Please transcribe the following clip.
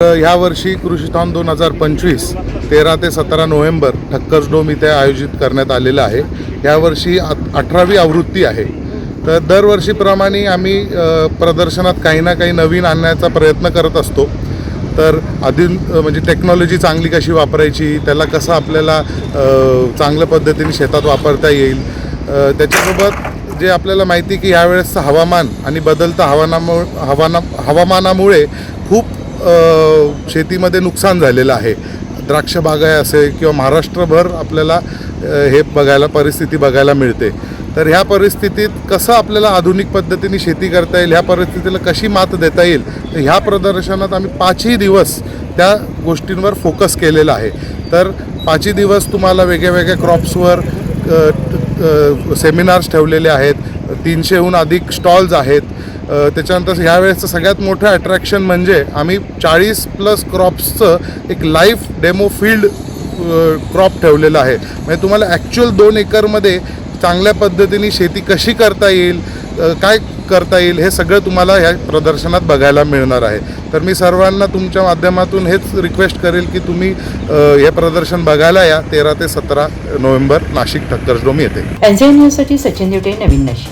ह्या वर्षी कृषीथॉन दोन हजार पंचवीस तेरा ते सतरा नोव्हेंबर ठक्कस डोम इथे आयोजित करण्यात आलेलं आहे. यावर्षी अठरावी आवृत्ती आहे. तर दरवर्षीप्रमाणे आम्ही प्रदर्शनात काही ना काही नवीन आणण्याचा प्रयत्न करत असतो. तर आधी म्हणजे टेक्नॉलॉजी चांगली कशी वापरायची त्याला कसं आपल्याला चांगल्या पद्धतीने शेतात वापरता येईल त्याच्यासोबत जे आपल्याला माहिती आहे की यावेळेसचं हवामान आणि बदलतं हवानामुळे हवाना हवामानामुळे शेतीमध्ये नुकसान झालेलं आहे. द्राक्ष बागाय असेल किंवा महाराष्ट्रभर आपल्याला हे बघायला परिस्थिती बघायला मिळते. तर ह्या परिस्थितीत कसं आपल्याला आधुनिक पद्धतीने शेती करता येईल ह्या परिस्थितीला कशी मात देता येईल तर ह्या प्रदर्शनात आम्ही पाचही दिवस त्या गोष्टींवर फोकस केलेला आहे. तर पाचही दिवस तुम्हाला वेगळ्या वेगळ्या क्रॉप्सवर सेमिनार्स ठेवलेले आहेत. तीनशेहून अधिक स्टॉल्स आहेत. त्याच्यानंतर ह्यावेळेसचं सगळ्यात मोठं अट्रॅक्शन म्हणजे आम्ही चाळीस प्लस क्रॉप्सचं एक लाईफ डेमो फील्ड क्रॉप ठेवलेलं आहे. म्हणजे तुम्हाला ॲक्च्युअल दोन एकरमध्ये चांगल्या पद्धतीने शेती कशी करता येईल काय करता येईल हे सगळं तुम्हाला ह्या प्रदर्शनात बघायला मिळणार आहे. तर मी सर्वांना तुमच्या माध्यमातून हेच रिक्वेस्ट करेल की तुम्ही हे प्रदर्शन बघायला या. तेरा ते सतरा नोव्हेंबर नाशिक ठक्करडोम येते एनसीएन न्यूजसाठी सचिन देवटे नवीन नाशिक